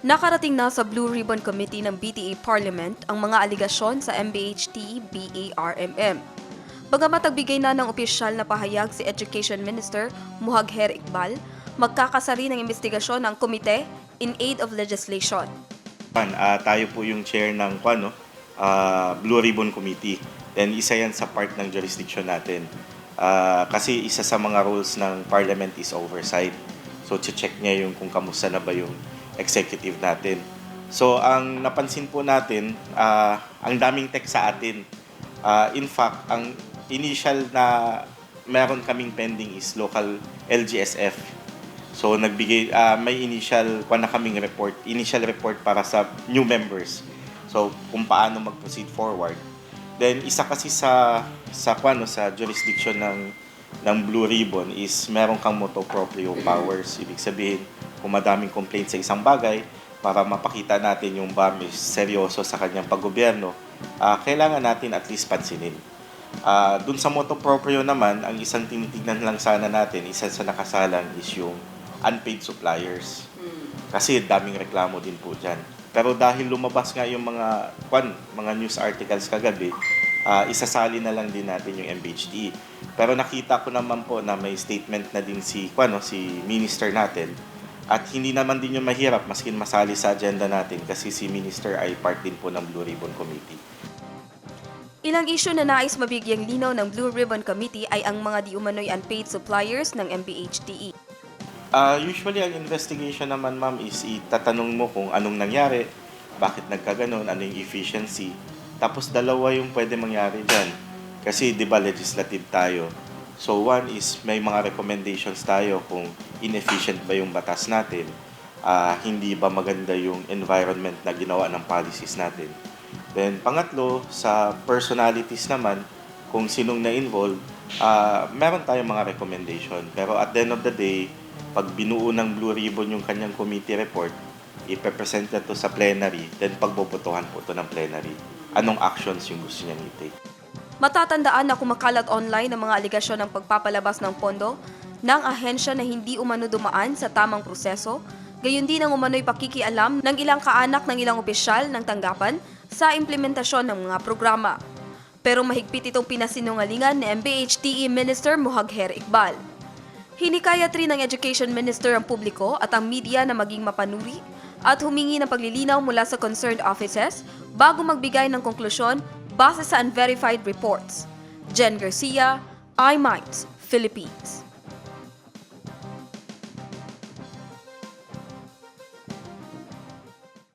Nakarating na sa Blue Ribbon Committee ng BTA Parliament ang mga aligasyon sa MBHT BARMM. Bagamat nagbigay na ng opisyal na pahayag si Education Minister Muhagher Iqbal, magkakasari ng investigasyon ng komite in aid of legislation. Ah, tayo po yung chair ng ano, ah, Blue Ribbon Committee. Then isa yan sa part ng jurisdiction natin. Ah, kasi isa sa mga rules ng Parliament is oversight. So check niya yung kung kamusta na ba yung executive natin. So ang napansin po natin, ah, ang daming text sa atin. Ah, in fact, ang initial na meron kaming pending is local LGSF. So nagbigay ah, may initial kuha na kaming report, initial report para sa new members. So kung paano mag-proceed forward. Then isa kasi sa sa kuano sa jurisdiction ng ng Blue Ribbon is meron kang moto proprio powers. Ibig sabihin, kung madaming complaint sa isang bagay, para mapakita natin yung BAM is seryoso sa kanyang paggobyerno, ah, kailangan natin at least pansinin. Ah, dun sa moto proprio naman, ang isang tinitignan lang sana natin, isa sa nakasalang is yung unpaid suppliers. Kasi daming reklamo din po dyan. Pero dahil lumabas nga yung mga kwan, mga news articles kagabi, ah, isasali na lang din natin yung MBHD. Pero nakita ko naman po na may statement na din si kwan, no, si minister natin. At hindi naman din yung mahirap maskin masali sa agenda natin kasi si minister ay part din po ng Blue Ribbon Committee. Ilang isyu na nais mabigyang linaw ng Blue Ribbon Committee ay ang mga di umano'y unpaid suppliers ng MBHTE. Ah, usually ang investigation naman ma'am is itatanong mo kung anong nangyari, bakit nagkaganon, ano yung efficiency. Tapos dalawa yung pwede mangyari dyan. Kasi 'di ba legislative tayo. So one is may mga recommendations tayo kung inefficient ba yung batas natin. Ah, hindi ba maganda yung environment na ginawa ng policies natin. Then pangatlo, sa personalities naman, kung sinong na-involve, ah meron tayong mga recommendation. Pero at the end of the day, pag binuo ng Blue Ribbon yung kanyang committee report, ipepresent na to sa plenary, then pagbobotohan po to ng plenary. Anong actions yung gusto niyang i-take. Matatandaan na kumakalat online ang mga aligasyon ng pagpapalabas ng pondo ng ahensya na hindi umano dumaan sa tamang proseso, gayon din ang umano'y pakikialam ng ilang kaanak ng ilang opisyal ng tanggapan sa implementasyon ng mga programa. Pero mahigpit itong pinasinungalingan ni MBHTE Minister Muhagher Iqbal. Hinikayat rin ng Education Minister ang publiko at ang media na maging mapanuri at humingi ng paglilinaw mula sa concerned offices bago magbigay ng konklusyon base sa unverified reports. Jen Garcia, iMinds, Philippines.